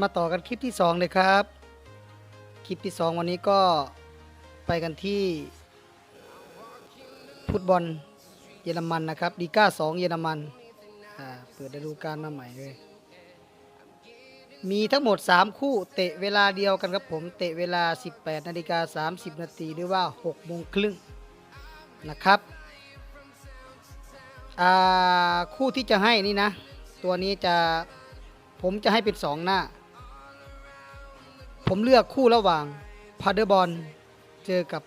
มาต่อกันคลิปที่ 2 เลยครับ คลิปที่ 2 วันนี้ก็ไปกันที่ฟุตบอลเยอรมันนะครับดีก้า2เยอรมันอ่าเปิดฤดูกาลมาใหม่เลยมีทั้งหมด 3 คู่เตะเวลาเดียวกันครับผมเตะเวลา 18นาฬิกา30 นาทีหรือว่า6โมงครึ่งนะครับอ่าคู่ที่จะให้นี่นะ ตัวนี้จะผมจะให้เป็นสองหน้า ผมเลือกคู่ระหว่างพาเดอร์บอลเจอกับ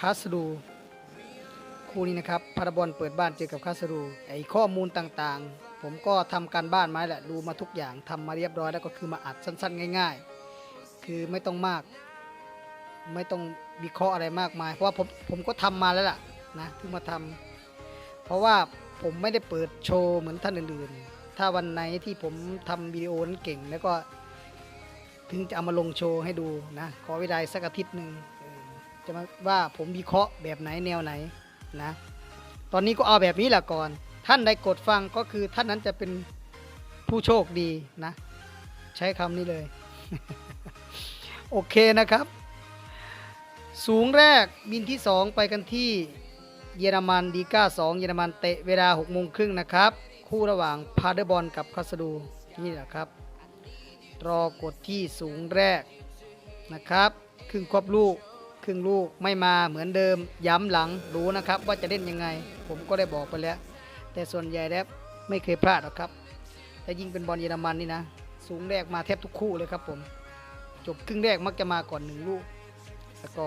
คาสดูคู่นี้นะครับพาเดอร์บอลเปิดบ้านเจอกับคาสดูไอข้อมูลต่างๆ ผมก็ทำการบ้านมาแหละดูมาทุกอย่างทำมาเรียบร้อยแล้วก็คือมาอัดสั้นๆ ง่าย ๆ คือไม่ต้องมาก ไม่ต้องวิเคราะห์อะไรมากมาย เพราะว่าผมผมก็ทำมาแล้วล่ะนะเพิ่งมาทำเพราะว่าผมไม่ได้เปิดโชว์เหมือนท่านอื่นๆ ถ้าวันไหนที่ผมทำวิดีโอนั้นเก่งแล้วก็ ถึงจะเอามาลงโชว์ให้ดูนะขอเวลาสักอาทิตย์หนึ่งจะมาว่าผมวิเคราะห์แบบไหนแนวไหนนะตอนนี้ก็เอาแบบนี้แหละก่อน ท่านใดกดฟังก็คือท่านนั้นจะเป็นผู้โชคดีนะ ใช้คำนี้เลย โอเคนะครับ สูงแรกบินที่ 2 ไปกันที่เยอรมันดีก้า2เยอรมันเตะเวลา6โมงครึ่งนะครับ คู่ระหว่างพาเดอร์บอลกับคาสดูนี่แหละครับ รอกดที่สูงแรกนะครับ ครึ่งควบลูก ครึ่งลูกไม่มาเหมือนเดิม ย้ำหลังรู้นะครับ ว่าจะเล่นยังไง ผมก็ได้บอกไปแล้ว แต่ส่วนใหญ่แล้วไม่เคยพลาดหรอกครับแต่ยิ่งเป็นบอลเยอรมันนี่นะ สูงแรกมาแทบทุกคู่เลยครับผม จบครึ่งแรกมักจะมาก่อนหนึ่งลูกแล้วก็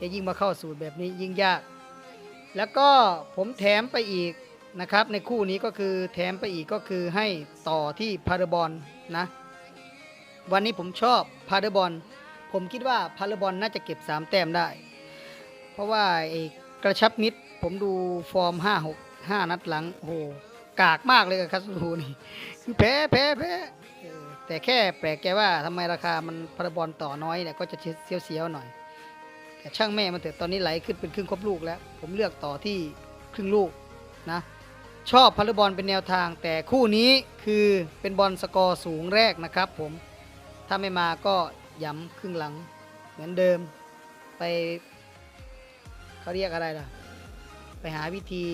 จะยิ่งมาเข้าสูตรแบบนี้ยิ่งยาก แล้วก็ผมแถมไปอีก นะครับในคู่นี้ก็คือแถมไปอีกก็คือให้ต่อที่พาราบอลนะวันนี้ผมชอบพาราบอลผมคิดว่าพาราบอลน่าจะเก็บ 3 แต้มได้ เพราะว่าไอ้กระชับมิดผมดูฟอร์ม 5 6 5 นัดหลังโหกากมากเลยกับคาสูนี่คือแพ้แพ้แพ้แต่แค่แปลกใจว่าทำไมราคามันพาราบอลต่อน้อยเนี่ยก็จะเสียวเสียวๆหน่อย แต่ช่างแม่มันเถอะตอนนี้ไหลขึ้นเป็นครึ่งครบลูกแล้ว ผมเลือกต่อที่ครึ่งลูกนะ ชอบพาราบอลเป็นแนวทาง แต่คู่นี้คือเป็นบอลสกอร์สูงแรกนะครับผมถ้าไม่มาก็ย้ำครึ่งหลังเหมือนเดิม ไปเขาเรียกอะไรล่ะ ไปหาวิธี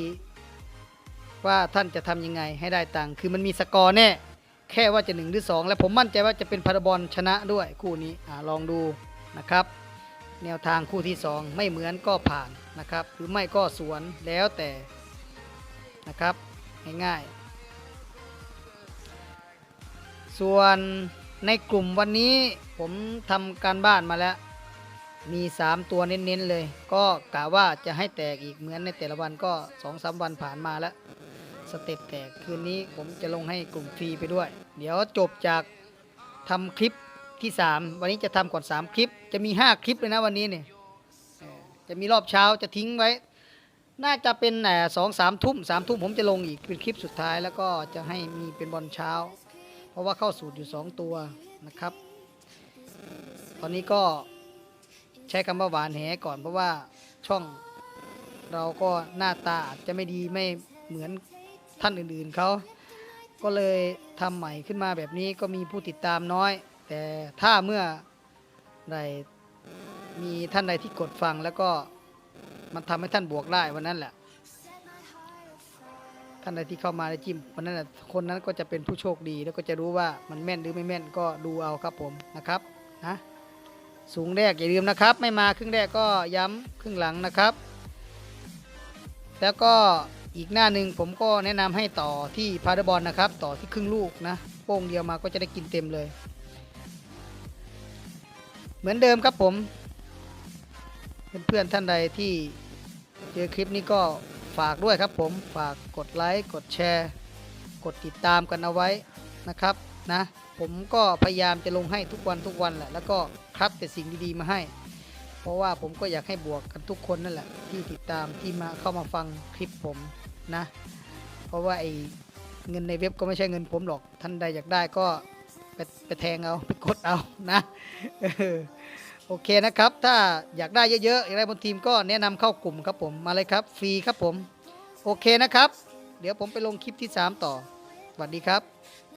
ว่าท่านจะทำยังไงให้ได้ตังค์คือมันมีสกอร์แน่ แค่ว่าจะ1หรือ 2 และผมมั่นใจว่าจะเป็นพาราบอลชนะด้วยคู่นี้อลองดูนะครับ แนวทางคู่ที่ 2 ไม่เหมือนก็ผ่านนะครับ หรือไม่ก็สวนแล้วแต่ นะครับ ง่ายๆ ส่วนในกลุ่มวันนี้ผมทำการบ้านมาแล้ว มี 3 ตัวเน้นๆเลย ก็กะว่าจะให้แตกอีกเหมือนในแต่ละวันก็2อสวันผ่านมาแล้ว สเต็ปแตกคืนนี้ผมจะลงให้กลุ่มฟรีไปด้วย เดี๋ยวจบจากทำคลิปที่ 3 วันนี้จะทำก่อน 3 คลิป จะมี 5 คลิปเลยนะวันนี้เนี่ยจะมีรอบเช้าจะทิ้งไว้ น่าจะเป็นแหนสองสามทุ่มสามทุ่มผมจะลงอีกเป็นคลิปสุดท้ายแล้วก็จะให้มีเป็นบอลเช้า เพราะว่าเข้าสูตรอยู่ 2 ตัวนะครับ ตอนนี้ก็ใช้คำว่าหวานแหก่อนเพราะว่าช่องเราก็หน้าตาอาจจะไม่ดีไม่เหมือนท่านอื่นๆเขาก็เลยทำใหม่ขึ้นมาแบบนี้ก็มีผู้ติดตามน้อย แต่ถ้าเมื่อใดมีท่านใดที่กดฟังแล้วก็ มันทำให้ท่านบวกได้วันนั้นแหละ ท่านใดที่เข้ามาในจิมวันนั้นแหละคนนั้นก็จะเป็นผู้โชคดีแล้วก็จะรู้ว่ามันแม่นหรือไม่แม่นก็ดูเอาครับผมนะครับนะสูงแรกอย่าลืมนะครับ ไม่มาครึ่งแรกก็ย้ำครึ่งหลังนะครับ แล้วก็อีกหน้าหนึ่งผมก็แนะนำให้ต่อที่พาราบอลนะครับ ต่อที่ครึ่งลูกนะโป้งเดียวมาก็จะได้กินเต็มเลย เหมือนเดิมครับผม เพื่อนๆท่านใดที่เจอคลิปนี้ก็ฝากด้วยครับผมฝากกดไลค์กดแชร์ กดติดตามกันเอาไว้นะครับนะผมก็พยายามจะลงให้ทุกวันทุกวันแหละ แล้วก็คัดแต่สิ่งดีๆมาให้ เพราะว่าผมก็อยากให้บวกกันทุกคนนั่นแหละ ที่ติดตามที่มาเข้ามาฟังคลิปผมนะ เพราะว่าไอ้เงินในเว็บก็ไม่ใช่เงินผมหรอกท่านใดอยากได้ก็ไปไปแทงเอาไปกดเอานะ โอเคนะครับ ถ้าอยากได้เยอะๆอยากได้บนทีมก็แนะนำเข้ากลุ่มครับผมมาเลยครับ ฟรีครับผม โอเคนะครับ เดี๋ยวผมไปลงคลิปที่ 3 ต่อสวัสดีครับ